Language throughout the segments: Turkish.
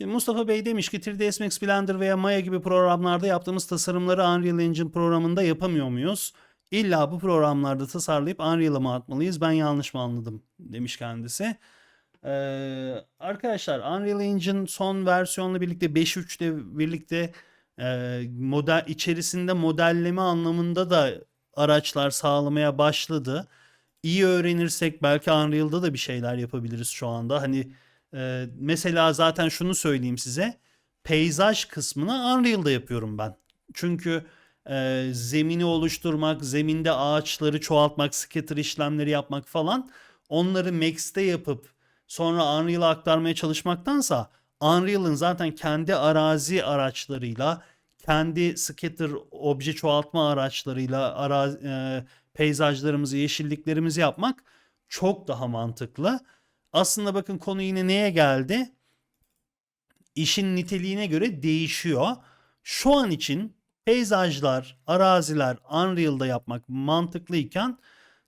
Şimdi Mustafa Bey demiş ki 3ds Max Blender veya Maya gibi programlarda yaptığımız tasarımları Unreal Engine programında yapamıyor muyuz? İlla bu programlarda tasarlayıp Unreal'a mı atmalıyız? Ben yanlış mı anladım? Demiş kendisi. Ee, arkadaşlar Unreal Engine son versiyonla birlikte 5.3'te birlikte e, model içerisinde modelleme anlamında da araçlar sağlamaya başladı. İyi öğrenirsek belki Unreal'da da bir şeyler yapabiliriz şu anda. Hani e, mesela zaten şunu söyleyeyim size. Peyzaj kısmını Unreal'da yapıyorum ben. Çünkü e, zemini oluşturmak, zeminde ağaçları çoğaltmak, scatter işlemleri yapmak falan onları Max'te yapıp sonra Unreal'a aktarmaya çalışmaktansa Unreal'ın zaten kendi arazi araçlarıyla, kendi scatter obje çoğaltma araçlarıyla ara, e, peyzajlarımızı, yeşilliklerimizi yapmak çok daha mantıklı. Aslında bakın konu yine neye geldi? İşin niteliğine göre değişiyor. Şu an için peyzajlar, araziler Unreal'da yapmak mantıklıyken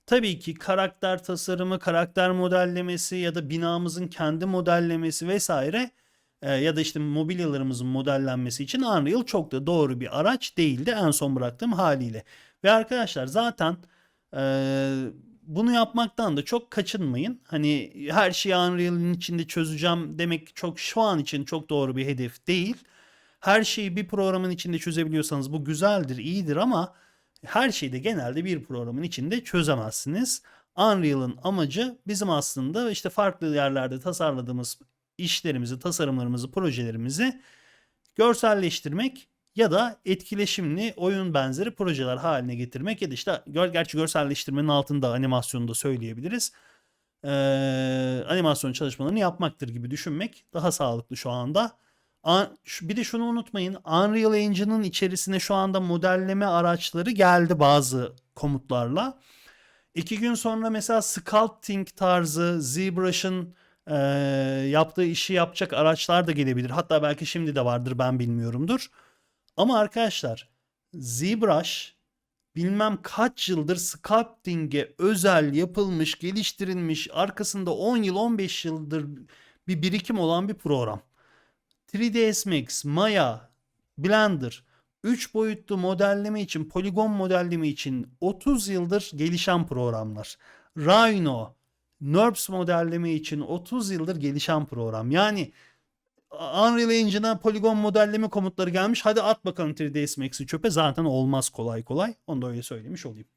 tabii ki karakter tasarımı, karakter modellemesi ya da binamızın kendi modellemesi vesaire e, ya da işte mobilyalarımızın modellenmesi için Unreal çok da doğru bir araç değildi en son bıraktığım haliyle. Ve arkadaşlar zaten e, bunu yapmaktan da çok kaçınmayın. Hani her şeyi Unreal'in içinde çözeceğim demek çok şu an için çok doğru bir hedef değil. Her şeyi bir programın içinde çözebiliyorsanız bu güzeldir, iyidir ama her şeyi de genelde bir programın içinde çözemezsiniz. Unreal'ın amacı bizim aslında işte farklı yerlerde tasarladığımız işlerimizi, tasarımlarımızı, projelerimizi görselleştirmek ya da etkileşimli oyun benzeri projeler haline getirmek ya da işte gör, gerçi görselleştirmenin altında animasyonu da söyleyebiliriz. Ee, animasyon çalışmalarını yapmaktır gibi düşünmek daha sağlıklı şu anda. Bir de şunu unutmayın. Unreal Engine'ın içerisine şu anda modelleme araçları geldi bazı komutlarla. İki gün sonra mesela sculpting tarzı ZBrush'ın e, yaptığı işi yapacak araçlar da gelebilir. Hatta belki şimdi de vardır ben bilmiyorumdur. Ama arkadaşlar ZBrush bilmem kaç yıldır sculpting'e özel yapılmış, geliştirilmiş, arkasında 10 yıl 15 yıldır bir birikim olan bir program. 3ds Max, Maya, Blender 3 boyutlu modelleme için, poligon modelleme için 30 yıldır gelişen programlar. Rhino, NURBS modelleme için 30 yıldır gelişen program. Yani Unreal Engine'a poligon modelleme komutları gelmiş. Hadi at bakalım 3ds Max'i çöpe. Zaten olmaz kolay kolay. Onu da öyle söylemiş olayım.